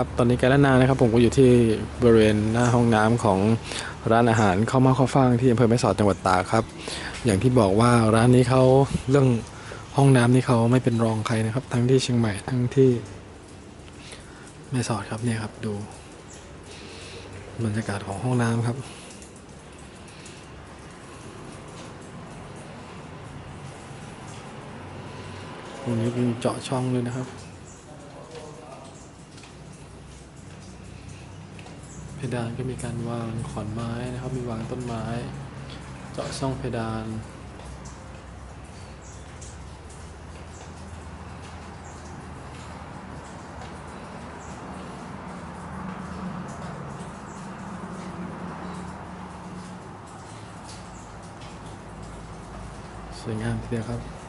ครับตอนนี้กด์ล้านานะครับผมก็อยู่ที่บริเวณหน้าห้องน้ำของร้านอาหารข้าวมาข้าวฟ่างที่อำเภอแม่สอดจังหวัดตากครับ อย่างที่บอกว่าร้านนี้เขาเรื่องห้องน้ำนี่เขาไม่เป็นรองใครนะครับ ทั้งที่เชียงใหม่ทั้งที่แม่สอดครับเนี่ยครับดูบรรยากาศของห้องน้ำครับตรงนี้เป็นเจาะช่องเลยนะครับ เพ ดานก็มีการวางขอนไม้นะครับ มีวางต้นไม้ เจาะช่องเพดาน สวยงามทีเดียวครับ